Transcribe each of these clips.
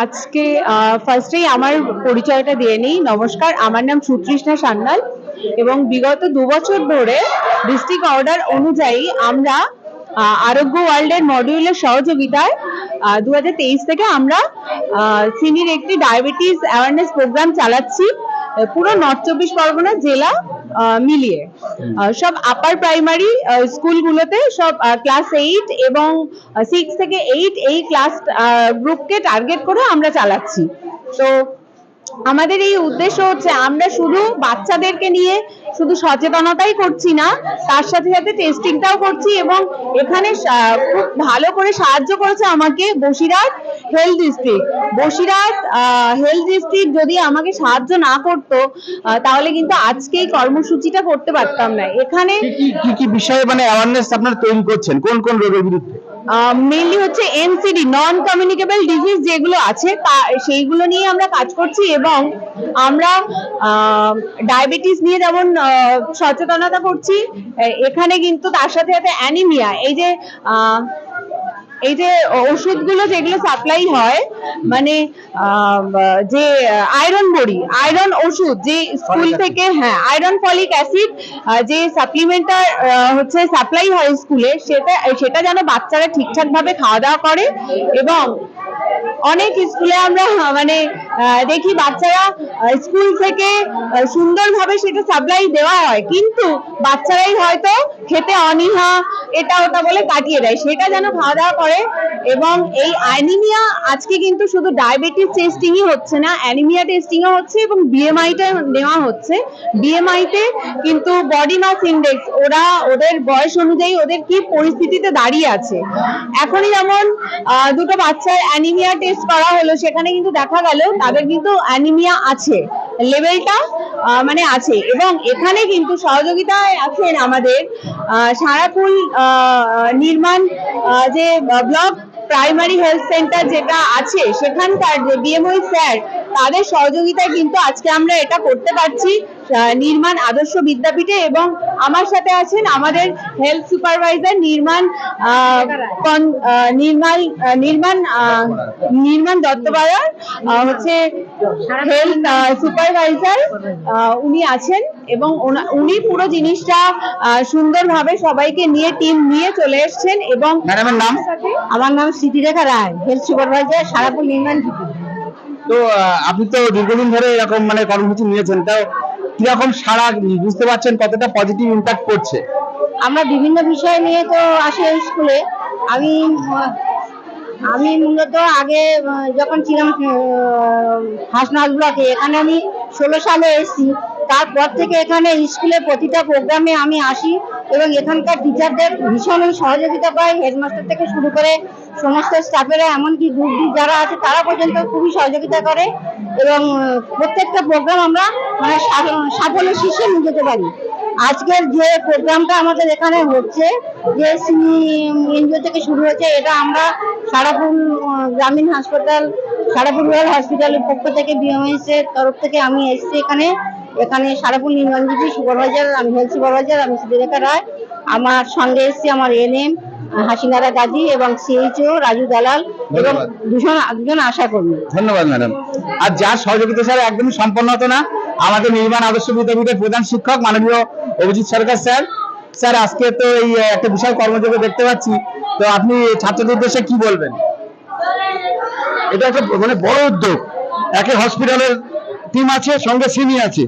আজকে ফার্স্টেই আমার পরিচয়টা দিয়ে নিই। নমস্কার, আমার নাম সুতৃষ্ণা সান্যাল এবং বিগত দু বছর ধরে ডিস্ট্রিক্ট অর্ডার অনুযায়ী আমরা আরোগ্য ওয়ার্ল্ডের মডিউলের সহযোগিতায় দু হাজার তেইশ থেকে আমরা সিনির একটি ডায়াবেটিস অ্যাওয়ারনেস প্রোগ্রাম চালাচ্ছি। পুরো নর্থ চব্বিশ পরগনা জেলা মিলিয়ে। সব আপার প্রাইমারি স্কুলগুলোতে সব ক্লাস এইট এবং সিক্স থেকে এইট এই ক্লাস গ্রুপকে টার্গেট করে আমরা চালাচ্ছি। তো আমাদের এই উদ্দেশ্য হচ্ছে আমরা শুধু বাচ্চাদেরকে নিয়ে শুধু সচেতনতাই করছি না, তার সাথে সাথে টেস্টিংটাও করছি এবং এখানে খুব ভালো করে সাহায্য করেছে আমাকে Basirhat health district Basirhat health district যদি আমাকে সাহায্য না করতো তাহলে কিন্তু আজকে এই কর্মসূচিটা করতে পারতাম না। এখানে কি কি বিষয়ে মানে অ্যাওয়ারনেস আপনারা তৈরি করছেন? কোন কোন রোগের বিরুদ্ধে? মেইনলি হচ্ছে এনসিডি নন কমিউনিকেবল ডিজিজ যেগুলো আছে সেইগুলো নিয়ে আমরা কাজ করছি এবং আমরা ডায়াবেটিস নিয়ে যেমন সচেতনতা করছি। এখানে কিন্তু তার সাথে সাথে অ্যানিমিয়া এই যে এই যে ওষুধগুলো যেগুলো সাপ্লাই হয় মানে যে আয়রন বড়ি আয়রন ওষুধ যে স্কুল থেকে হ্যাঁ আয়রন ফলিক অ্যাসিড যে সাপ্লিমেন্টটা হচ্ছে সাপ্লাই হয় স্কুলে সেটা সেটা যেন বাচ্চারা ঠিকঠাকভাবে খাওয়া দাওয়া করে এবং অনেক স্কুলে আমরা মানে দেখি বাচ্চারা স্কুল থেকে সুন্দরভাবে সেটা সাপ্লাই দেওয়া হয়। কিন্তু বাচ্চারাই হয়তো খেতে অনীহা, এটা ওটা বলে কাটিয়ে দেয়। সেটা যেন খাওয়া দাওয়া করে। এবং এই অ্যানিমিয়া আজকে কিন্তু শুধু ডায়াবেটিস টেস্টিংই হচ্ছে না অ্যানিমিয়া টেস্টিংও হচ্ছে এবং বিএমআইটা নেওয়া হচ্ছে। বিএমআইতে কিন্তু বডি মাস ইন্ডেক্স ওরা ওদের বয়স অনুযায়ী ওদের কি পরিস্থিতিতে দাঁড়িয়ে আছে। এখনই যেমন দুটো বাচ্চার অ্যানিমিয়া টেস্ট করা হলো, সেখানে কিন্তু দেখা গেল তাদের কিন্তু অ্যানিমিয়া আছে লেভেলটা মানে আছে। এবং এখানে কিন্তু সহযোগিতায় আছেন আমাদের আহ, নির্মাণ যে ব্লক প্রাইমারি হেলথ সেন্টার যেটা আছে সেখানকার যে বিএমওই স্যার তাদের সহযোগিতায় কিন্তু আজকে আমরা এটা করতে পারছি। নির্মাণ আদর্শ বিদ্যাপীঠে এবং আমার সাথে আছেন আমাদের হেলথ সুপারভাইজার নির্মাণ নির্মাণ নির্মাণ নির্মাণ দত্তবাজার আহ, হচ্ছে হেলথ সুপারভাইজার উনি আছেন এবং উনি পুরো জিনিসটা সুন্দরভাবে সবাইকে নিয়ে টিম নিয়ে চলে এসেছেন এবং ম্যাডামের নাম? আমার নাম স্মৃতিরেখা রায় হেলথ সুপারভাইজার সারাপুর নির্মাণ তো আপনি তো দীর্ঘদিন ধরে এরকম মানে কর্মসূচি নিয়েছেন তাও কীরকম সারা বুঝতে পারছেন কতটা পজিটিভ ইম্প্যাক্ট করছে? আমরা বিভিন্ন বিষয় নিয়ে তো আসি স্কুলে আমি আমি মূলত আগে, যখন ছিলাম হাসনাল ব্লকে এখানে আমি ষোলো সালে এসেছি। তারপর থেকে এখানে স্কুলে প্রতিটা প্রোগ্রামে আমি আসি এবং এখানকার টিচারদের ভীষণ সহযোগিতা পাই। হেডমাস্টার থেকে শুরু করে সমস্ত স্টাফেরা এমনকি গ্রুপ যারা আছে, তারা পর্যন্ত খুবই সহযোগিতা করে। এবং, প্রত্যেকটা প্রোগ্রাম আমরা মানে সাফল্যের শীর্ষে নিয়ে যেতে পারি। আজকের যে প্রোগ্রামটা আমাদের এখানে হচ্ছে যে সিনি এনজিও থেকে শুরু হয়েছে এটা আমরা সারাপুর গ্রামীণ হাসপাতাল সারাপুর রুরাল হসপিটালের পক্ষ থেকে বিএমএস এর তরফ থেকে আমি এসেছি এখানে। এখানে সারাপুর নির্মাণজীবী সুপারভাইজার আমি হেলথ সুপারভাইজার আমি সুদীরেখা রায়। আমার সঙ্গে এসেছি আমার এনএম হাসিনারা গাজী এবং সিএইচও রাজু দালাল এবং দুজন দুজন আশা কর্মী ধন্যবাদ ম্যাডাম। আর যার সহযোগিতা স্যার একদমই সম্পন্ন হতো না। আমাদের নির্মাণ আদর্শ বিদ্যাপীঠের প্রধান শিক্ষক মাননীয় অভিজিৎ সরকার স্যার। স্যার, আজকে তো এই একটা বিশাল কর্মযোগ্য দেখতে পাচ্ছি। তো আপনি ছাত্রদের উদ্দেশ্যে কি বলবেন? এটা একটা মানে বড় উদ্যোগ। একে হসপিটালের টিম আছে, সঙ্গে সিনি আছে।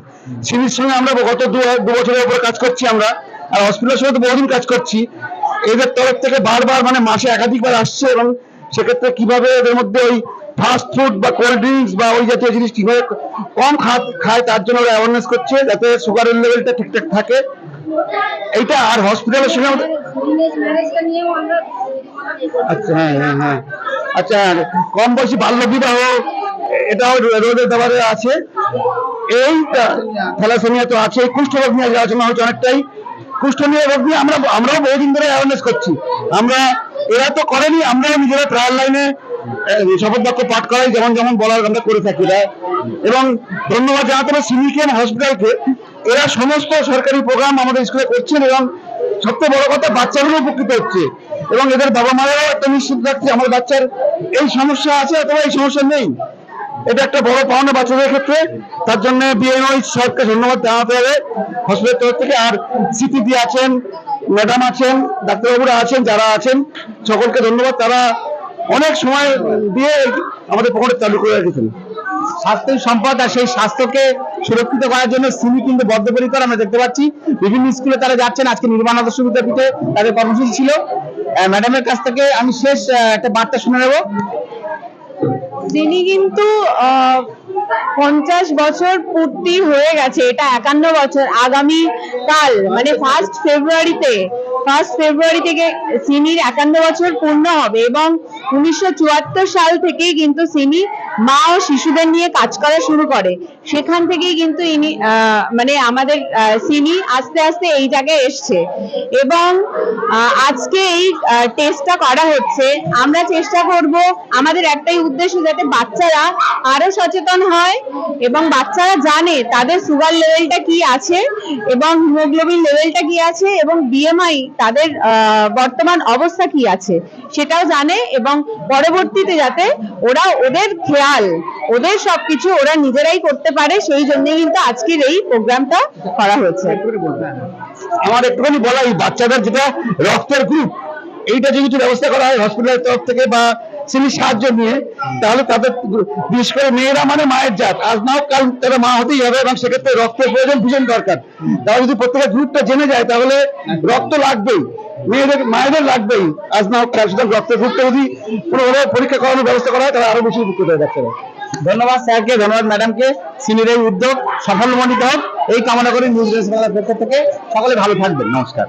সিনির সঙ্গে আমরা গত দু বছরের উপরে কাজ করছি আমরা। আর হসপিটালের সঙ্গে তো বহুদিন কাজ করছি। এদের তরফ থেকে বারবার মানে মাসে একাধিকবার আসছে এবং সেক্ষেত্রে কীভাবে এদের মধ্যে ওই ফাস্ট ফুড বা কোল্ড ড্রিঙ্কস বা ওই জাতীয় জিনিস কীভাবে কম খায় তার জন্য ওরা অ্যাওয়ারনেস করছে যাতে সুগারের লেভেলটা ঠিকঠাক থাকে। এইটা আর হসপিটালের সঙ্গে আচ্ছা হ্যাঁ হ্যাঁ হ্যাঁ। আচ্ছা কম বয়সী বাল্য বিবাহ এটাও রোদের দাবারে আছে। এই থ্যালাসেমিয়া তো আছে কুষ্ঠরোগ নিয়ে আলোচনা হচ্ছে অনেকটাই। কুষ্ঠনীয় রোগ নিয়ে আমরা আমরাও বহুদিন ধরে অ্যাওয়ারনেস করছি। আমরা এরা তো করেনি, আমরাও নিজেরা ট্রায়াল লাইনে শপথ বাক্য পাঠ করাই যেমন যেমন বলার আমরা করে থাকি এবং ধন্যবাদ জানাতে হবে সিনিকেন হসপিটালকে। এরা সমস্ত সরকারি প্রোগ্রাম আমাদের স্কুলে করছেন এবং সবচেয়ে বড় কথা বাচ্চাগুলো উপকৃত হচ্ছে। এবং এদের বাবা মায়েরাও একটা নিশ্চিত রাখছে, আমার বাচ্চার এই সমস্যা আছে অথবা এই সমস্যা নেই। এটা একটা বড় পাওনা বাচ্চাদের ক্ষেত্রে। তার জন্য বিএনওই স্যারকে ধন্যবাদ জানাতে হবে হসপিটাল তরফ থেকে। আর সিপিপি আছেন, ম্যাডাম আছেন, ডাক্তারবাবুরা আছেন, যারা আছেন, সকলকে ধন্যবাদ। তারা অনেক সময় দিয়ে আমাদের পকেটে চালু করে রেখেছেন। স্বাস্থ্যই সম্পদ আর সেই স্বাস্থ্যকে সুরক্ষিত করার জন্য সিমি কিন্তু বদ্ধপরিকর, আমরা দেখতে পাচ্ছি। বিভিন্ন স্কুলে তারা যাচ্ছেন, আজকে নির্মাণ আদর্শ বিদ্যাপীঠে তাদের কর্মসূচি ছিল। ম্যাডামের কাছ থেকে আমি শেষ একটা বার্তা শুনে নেব। তিনি কিন্তু পঞ্চাশ বছর পূর্তি হয়ে গেছে, এটা একান্ন বছর। আগামী কাল মানে ফার্স্ট ফেব্রুয়ারিতে ফার্স্ট ফেব্রুয়ারি থেকে সিমির একান্ন বছর পূর্ণ হবে এবং উনিশশো চুয়াত্তর সাল থেকেই কিন্তু সিনি মা ও শিশুদের নিয়ে কাজ করা শুরু করে। সেখান থেকেই কিন্তু ইনি মানে আমাদের সিনি আস্তে আস্তে এই জায়গায় এসছে। এবং আজকে এই টেস্টটা করা হচ্ছে। আমরা চেষ্টা করব আমাদের একটাই উদ্দেশ্য যাতে বাচ্চারা আরও সচেতন হয় এবং বাচ্চারা জানে তাদের সুগার লেভেলটা কি আছে এবং হিমোগ্লোবিন লেভেলটা কি আছে এবং বিএমআই তাদের বর্তমান অবস্থা কি আছে। সেটাও জানে এবং পরবর্তীতে যাতে ওরা ওদের খেয়াল, ওদের সবকিছু ওরা নিজেরাই করতে পারে, সেই জন্য কিন্তু আজকের এই প্রোগ্রামটা করা হয়েছে। আমার একটুখানি বলা এই বাচ্চাদের যেটা রক্তের গ্রুপ এইটা যদি ব্যবস্থা করা হয় হসপিটালের তরফ থেকে বা সিনি সাহায্য নিয়ে, তাহলে তাদের বিশেষ করে মেয়েরা মানে মায়ের জাত। আজ নাও কাল তারা মা হতেই হবে এবং সেক্ষেত্রে রক্তের প্রয়োজন ভীষণ দরকার। তারা যদি প্রত্যেকের গ্রুপটা জেনে যায়, তাহলে রক্ত লাগবেই। মেয়েদের, মায়েদের লাগবেই। আজ না সুতরাং রক্তের গ্রুপটা যদি কোনোভাবে পরীক্ষা করানোর ব্যবস্থা করা হয়, তাহলে আরও বেশি উপকৃত হয় ডাক্তাররা ধন্যবাদ স্যারকে, ধন্যবাদ ম্যাডামকে। সিনির এই উদ্যোগ সাফল্যমণ্ডিত হোক। এই কামনা করি নিউজ পক্ষ থেকে। সকলে ভালো থাকবেন। নমস্কার।